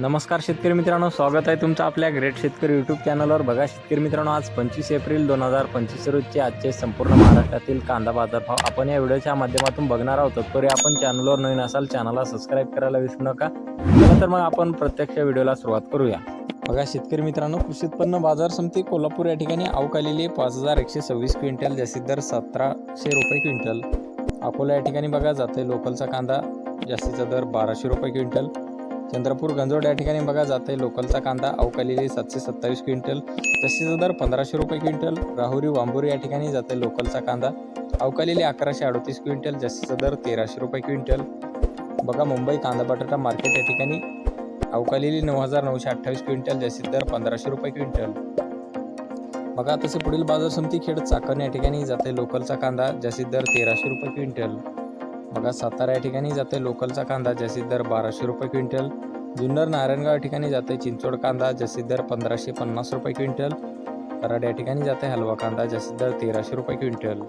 नमस्कार शेतकरी मित्रांनो स्वागत आहे तुमचं आपल्या ग्रेट शेतकरी यूट्यूब चॅनलवर बघा शेतकरी मित्रांनो आज पंचवीस एप्रिल दोन हजार पंचवीस रोजचे आजचे संपूर्ण महाराष्ट्रातील कांदा बाजारभाव आपण या व्हिडिओच्या माध्यमातून बघणार आहोत. तरी आपण चॅनलवर नवीन असाल चॅनलला सबस्क्राईब करायला विसरू नका. चला तर मग आपण प्रत्यक्ष व्हिडिओला सुरुवात करूया. बघा शेतकरी मित्रांनो कृषी उत्पन्न बाजार समिती कोल्हापूर या ठिकाणी अवकालेली पाच हजार एकशे सव्वीस क्विंटल जास्तीत दर सतराशे रुपये क्विंटल. अकोला या ठिकाणी बघा जाते लोकलचा कांदा जास्तीचा दर बाराशे रुपये क्विंटल. चंद्रपूर गंजोड या ठिकाणी बघा जाते लोकलचा कांदा. अवकालेली सातशे सत्तावीस क्विंटल. जास्तीचा दर पंधराशे रुपये क्विंटल. राहुरी वांबोरी या ठिकाणी जाते लोकलचा कांदा. अवकालेली अकराशे अडतीस क्विंटल. जास्तीचा दर तेराशे रुपये क्विंटल. बघा मुंबई कांदा बटाटा मार्केट या ठिकाणी अवकालेली नऊ हजार नऊशे अठ्ठावीस क्विंटल. जास्तीत दर पंधराशे रुपये क्विंटल. बघा तसे पुढील बाजार समिती खेड चाकण या ठिकाणी जाते लोकलचा कांदा. जास्तीत दर तेराशे रुपये क्विंटल. बघा सातारा या ठिकाणी जाते लोकलचा कांदा जास्तीत दर बाराशे रुपये क्विंटल. जुन्नर नारायणगाव या ठिकाणी जाते चिंचोड कांदा जास्तीत दर पंधराशे पन्नास रुपये क्विंटल. कराड या ठिकाणी जाते हलवा कांदा जास्तीत दर तेराशे रुपये क्विंटल.